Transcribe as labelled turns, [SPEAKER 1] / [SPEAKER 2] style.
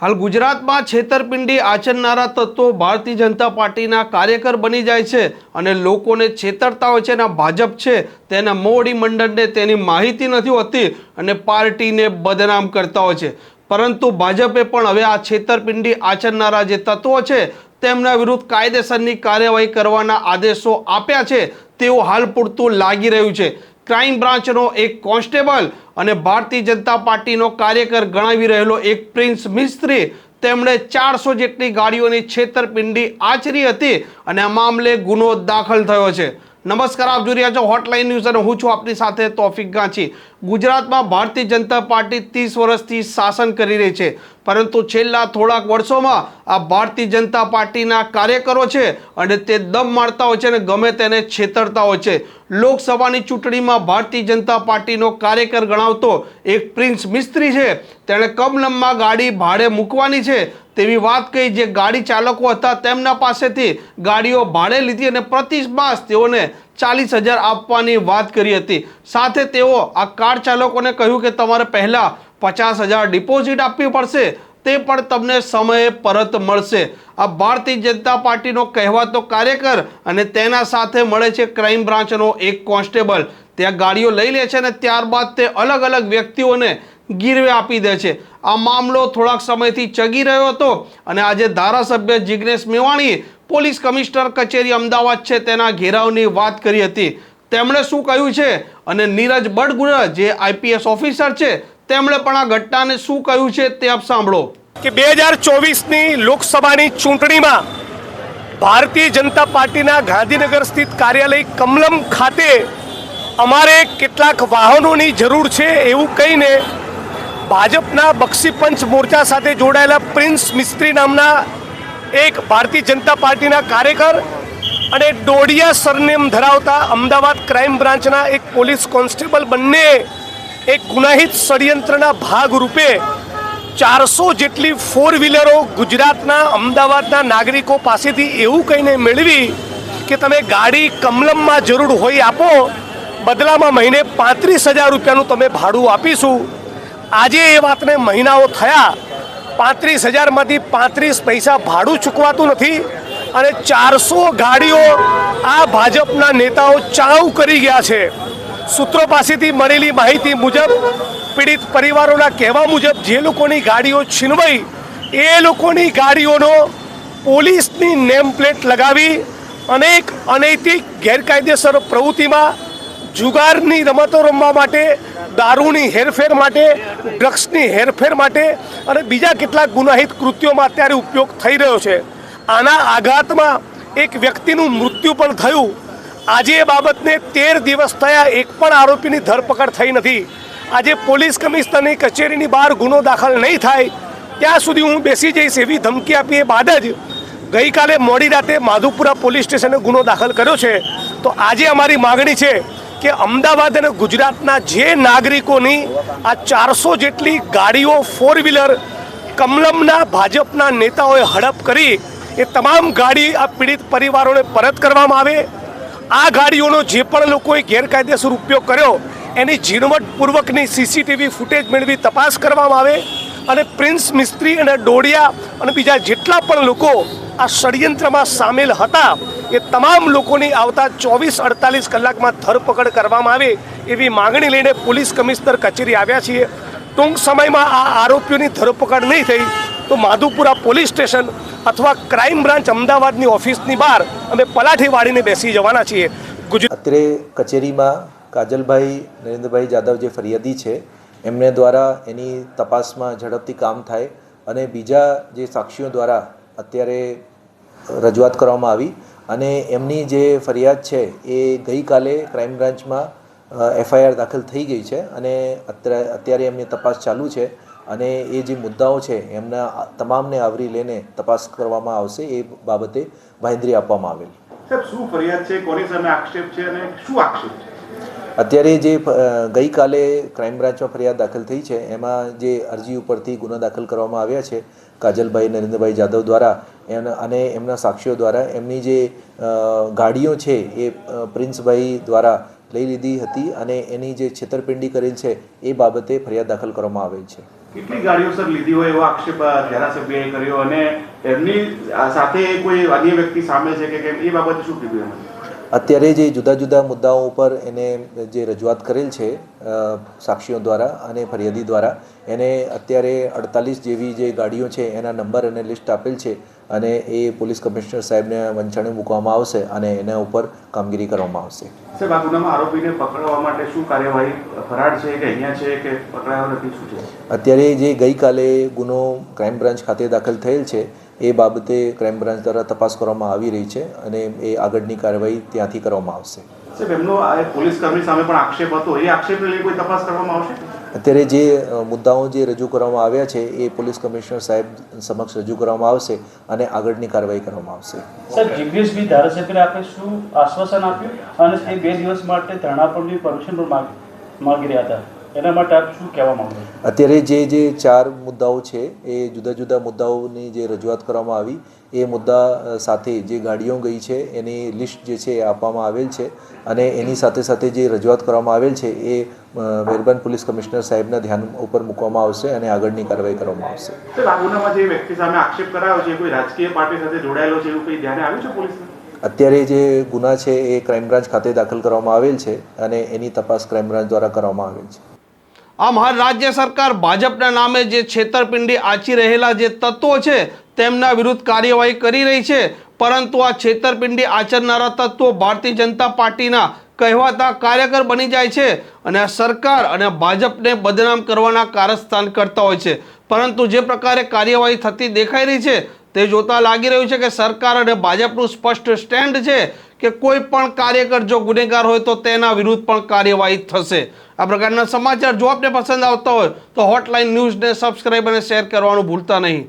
[SPEAKER 1] હાલ ગુજરાતમાં છેતરપિંડી આચરનારા તત્વો ભારતીય જનતા પાર્ટીના કાર્યકર બની જાય છે અને લોકોને છેતરતા હોય છે અને ભાજપ છે તેના મોડી મંડળને તેની માહિતી નથી હોતી અને પાર્ટીને બદનામ કરતા હોય છે. પરંતુ ભાજપે પણ હવે આ છેતરપિંડી આચરનારા જે તત્વો છે તેમના વિરુદ્ધ કાયદેસરની કાર્યવાહી કરવાના આદેશો આપ્યા છે. તેવું હાલ પૂરતું લાગી રહ્યું છે. ક્રાઇમ બ્રાન્ચનો એક કોન્સ્ટેબલ અને ભારતીય જનતા પાર્ટીનો કાર્યકર ગણાવી રહેલો એક પ્રિન્સ મિસ્ત્રી. તેમણે ચારસો જેટલી ગાડીઓની છેતરપિંડી આચરી હતી અને આ મામલે ગુનો દાખલ થયો છે. નમસ્કાર, આપ જોઈ રહ્યા છો હોટલાઇન ન્યૂઝ અને હું છું આપની સાથે તોફિક ગાંચી. ગુજરાતમાં ભારતીય જનતા પાર્ટી ત્રીસ વર્ષથી શાસન કરી રહી છે, પરંતુ છેલ્લા થોડાક વર્ષોમાં આ ભારતીય જનતા પાર્ટીના કાર્યકરો છે અને તે દમ મારતા હોય છે અને ગમે તેને છેતરતા હોય છે. લોકસભાની ચૂંટણીમાં ભારતીય જનતા પાર્ટીનો કાર્યકર ગણાવતો એક પ્રિન્સ મિસ્ત્રી છે. તેણે કમલમમાં ગાડી ભાડે મૂકવાની છે. તેવી વાત કહી જે ગાડી ચાલકો હતા તેમના પાસેથી ગાડીઓ ભાડે લીધી અને પ્રતિ માસ તેઓને ચાલીસ હજાર આપવાની વાત કરી હતી. સાથે તેઓ આ કાર ચાલકોને કહ્યું કે તમારે પહેલાં પચાસ હજાર ડિપોઝિટ આપવી પડશે, તે પણ તમને સમયે પરત મળશે. આ ભારતીય જનતા પાર્ટીનો કહેવાતો કાર્યકર અને તેના સાથે મળે છે ક્રાઇમ બ્રાન્ચનો એક કોન્સ્ટેબલ. ત્યાં ગાડીઓ લઈ લે છે અને ત્યારબાદ તે અલગ અલગ વ્યક્તિઓને ગીરવે આપી દે છે. આ મામલો થોડાક સમયથી ચગી રહ્યો હતો અને આજે ધારાસભ્ય જિગ્નેશ મેવાણી પોલીસ કમિશનર કચેરી અમદાવાદ છે તેના ઘેરાવની વાત કરી હતી. તેમણે શું કહ્યું છે અને નીરજ બડગુરા જે આઈપીએસ ઓફિસર છે, તેમણે પણ આ ઘટનાને શું કહ્યું છે તે આપ સાંભળો.
[SPEAKER 2] કે બે હજાર ચોવીસની લોકસભાની ચૂંટણીમાં ભારતીય જનતા પાર્ટીના ગાંધીનગર સ્થિત કાર્યાલય કમલમ ખાતે અમારે કેટલાક વાહનોની જરૂર છે એવું કહીને ભાજપના બક્ષીપંચ મોરચા સાથે જોડાયેલા પ્રિન્સ મિસ્ત્રી નામના એક ભારતીય જનતા પાર્ટીના કાર્યકર અને ડોડિયા સરનેમ ધરાવતા અમદાવાદ ક્રાઇમ બ્રાન્ચના એક પોલીસ કોન્સ્ટેબલ બંને એક ગુનાહિત ષડયંત્રના ભાગરૂપે ચારસો જેટલી ફોર વ્હીલરો ગુજરાતના અમદાવાદના નાગરિકો પાસેથી એવું કહીને મેળવી કે તમે ગાડી કમલમમાં જરૂર હોય આપો, બદલામાં મહિને પાંત્રીસ હજાર રૂપિયાનું તમે ભાડું આપીશું. આજે એ વાતને મહિનાઓ થયા. પાંત્રીસ હજારમાંથી પાંત્રીસ પૈસા ભાડું ચૂકવાતું નથી અને ચારસો ગાડીઓ આ ભાજપના નેતાઓ ચાવ કરી ગયા છે. સૂત્રો પાસેથી મળેલી માહિતી મુજબ, પીડિત પરિવારોના કહેવા મુજબ જે લોકોની ગાડીઓ છીનવાઈ, એ લોકોની ગાડીઓનો પોલીસની નેમ પ્લેટ લગાવી અનેક અનૈતિક ગેરકાયદેસર પ્રવૃત્તિમાં જુગારની રમતો રમવા માટે, દારૂની હેરફેર માટે, ડ્રગ્સની હેરફેર માટે અને બીજા કેટલાક ગુનાહિત કૃત્યોમાં અત્યારે ઉપયોગ થઈ રહ્યો છે. આના આઘાતમાં એક વ્યક્તિનું મૃત્યુ પણ થયું. આજે એ બાબતને તેર દિવસ થયા, એક પણ આરોપીની ધરપકડ થઈ નથી. આજે પોલીસ કમિશનરની કચેરીની બહાર ગુનો દાખલ નહીં થાય, ત્યાં સુધી હું બેસી જઈશ એવી ધમકી આપી એ બાદ જ ગઈકાલે મોડી રાતે માધુપુરા પોલીસ સ્ટેશને ગુનો દાખલ કર્યો છે. તો આજે અમારી માગણી છે કે અમદાવાદ અને ગુજરાતના જે નાગરિકોની આ ચારસો જેટલી ગાડીઓ ફોર વ્હીલર કમલમના ભાજપના નેતાઓએ હડપ કરી, એ તમામ ગાડી આ પીડિત પરિવારોને પરત કરવામાં આવે. આ ગાડીઓનો જે પણ લોકોએ ગેરકાયદેસર ઉપયોગ કર્યો, એની ઝીણવટપૂર્વકની સીસીટીવી ફૂટેજ મેળવી તપાસ કરવામાં આવે અને પ્રિન્સ મિસ્ત્રી અને ડોડિયા અને બીજા જેટલા પણ લોકો આ ષડયંત્રમાં સામેલ હતા. એ તમામ લોકોની આવતા ચોવીસ અડતાલીસ કલાકમાં ધરપકડ કરવામાં આવે એવી માંગણી લઈને પોલીસ કમિશનર કચેરી આવ્યા છીએ. ટૂંક સમયમાં આ આરોપીઓની ધરપકડ નહીં થઈ તો માધુપુરા પોલીસ સ્ટેશન અથવા ક્રાઇમ બ્રાન્ચ અમદાવાદની ઓફિસની બહાર અમે પલાઠી વાળીને બેસી જવાના છીએ.
[SPEAKER 3] અત્રે કચેરીમાં કાજલભાઈ, નરેન્દ્રભાઈ જાદવ જે ફરિયાદી છે, એમને દ્વારા એની તપાસમાં ઝડપથી કામ થાય અને બીજા જે સાક્ષીઓ દ્વારા અત્યારે રજૂઆત કરવામાં આવી અને એમની જે ફરિયાદ છે એ ગઈકાલે ક્રાઇમ બ્રાન્ચમાં એફઆઈઆર દાખલ થઈ ગઈ છે અને અત્યારે એમની તપાસ ચાલુ છે અને એ જે મુદ્દાઓ છે એમના તમામને આવરી લઈને તપાસ કરવામાં આવશે એ બાબતે બાંહેધરી આપવામાં આવેલ.
[SPEAKER 4] સાહેબ શું ફરિયાદ છે? કોની સામે આક્ષેપ છે અને શું આક્ષેપ છે?
[SPEAKER 3] અત્યારે જે ગઈકાલે ક્રાઇમ બ્રાન્ચમાં ફરિયાદ દાખલ થઈ છે એમાં જે અરજી ઉપરથી ગુનો દાખલ કરવામાં આવ્યા છે કાજલભાઈ નરેન્દ્રભાઈ જાદવ દ્વારા અને એમના સાક્ષીઓ દ્વારા એમની જે ગાડીઓ છે એ પ્રિન્સભાઈ દ્વારા લઈ લીધી હતી અને એની જે છેતરપિંડી કરેલ છે એ બાબતે ફરિયાદ દાખલ કરવામાં આવેલ છે.
[SPEAKER 4] કેટલી ગાડીઓ સર લીધી હોય એવો આક્ષેપ ધારાસભ્યએ કર્યો અને એમની સાથે કોઈ અન્ય વ્યક્તિ સામે છે કે કેમ? એ બાબતે શું કીધું
[SPEAKER 3] અત્યારે જે જુદા જુદા મુદ્દાઓ ઉપર એને જે રજૂઆત કરેલ છે સાક્ષીઓ દ્વારા અને ફરિયાદી દ્વારા એને અત્યારે અડતાલીસ જેવી જે ગાડીઓ છે એના નંબર અને લિસ્ટ આપેલ છે અને એ પોલીસ કમિશનર સાહેબને વંચાણે મૂકવામાં આવશે અને એના ઉપર કામગીરી કરવામાં આવશે.
[SPEAKER 4] સાહેબ આ ગુનામાં આરોપીને પકડવા માટે શું કાર્યવાહી ફરાર છે કે અહીંયા છે કે પકડાયો નથી શું છે?
[SPEAKER 3] અત્યારે જે ગઈકાલે ગુનો ક્રાઇમ બ્રાન્ચ ખાતે દાખલ થયેલ છે એ બાબતે ક્રાઇમ બ્રાન્ચ દ્વારા તપાસ કરવામાં આવી રહી છે અને એ આગળની કાર્યવાહી ત્યાંથી કરવામાં આવશે.
[SPEAKER 4] સાહેબ એમનો પોલીસ કર્મી સામે પણ આક્ષેપ હતો. એ આક્ષેપને લઈ કોઈ તપાસ કરવામાં આવશે?
[SPEAKER 3] અત્યારે જે મુદ્દાઓ જે રજૂ કરવામાં આવ્યા છે, એ પોલીસ કમિશનર સાહેબ સમક્ષ રજૂ કરવામાં આવશે અને આગળની કાર્યવાહી કરવામાં આવશે.
[SPEAKER 5] સર જીગ્નેશભાઈ ધારાસભ્યને આપણે શું આશ્વાસન આપ્યું? અને તે બે દિવસ માટે ધરણા પરની પરમિશન પણ માગી રહ્યા હતા. એના માટે આપ શું કહેવા માંગો
[SPEAKER 3] અત્યારે જે જે ચાર મુદ્દાઓ છે એ જુદા જુદા મુદ્દાઓની જે રજૂઆત કરવામાં આવી એ મુદ્દા સાથે જે ગાડીઓ ગઈ છે એની લિસ્ટ જે છે એ આપવામાં આવેલ છે અને એની સાથે સાથે જે રજૂઆત કરવામાં આવેલ છે એ મહેરબાન પોલીસ કમિશનર સાહેબના ધ્યાન ઉપર મૂકવામાં આવશે અને આગળની કાર્યવાહી કરવામાં આવશે.
[SPEAKER 4] જે વ્યક્તિ સામે આક્ષેપ કરાયો છે કોઈ રાજકીય પાર્ટી સાથે જોડાયેલો છે એવું કંઈ ધ્યાને આવ્યું છે પોલીસને?
[SPEAKER 3] અત્યારે જે ગુના છે એ ક્રાઇમ બ્રાન્ચ ખાતે દાખલ કરવામાં આવેલ છે અને એની તપાસ ક્રાઇમ બ્રાન્ચ દ્વારા કરવામાં આવેલ છે.
[SPEAKER 1] આમ હાલ રાજ્ય સરકાર ભાજપના નામે જે છેતરપિંડી આચી રહેલા જે તત્વો છે, તેમના વિરુદ્ધ કાર્યવાહી કરી રહી છે. પરંતુ આ છેતરપિંડી આચરનારા તત્વો ભારતીય જનતા પાર્ટીના કહેવાતા કાર્યકર બની જાય છે અને સરકાર અને ભાજપને બદનામ કરવાના કારસ્થાન કરતા હોય છે. પરંતુ જે પ્રકારે કાર્યવાહી થતી દેખાઈ રહી છે તે જોતા લાગી રહ્યું છે કે સરકાર અને ભાજપનું સ્પષ્ટ સ્ટેન્ડ છે કે કોઈ પણ કાર્યકર જો ગુનેગાર હોય તો તેના વિરુદ્ધ પણ કાર્યવાહી થશે. આ પ્રકારના સમાચાર જો આપને પસંદ આવતા હોય તો હોટલાઇન ન્યૂઝને સબસ્ક્રાઈબ અને શેર કરવાનું ભૂલતા નહીં.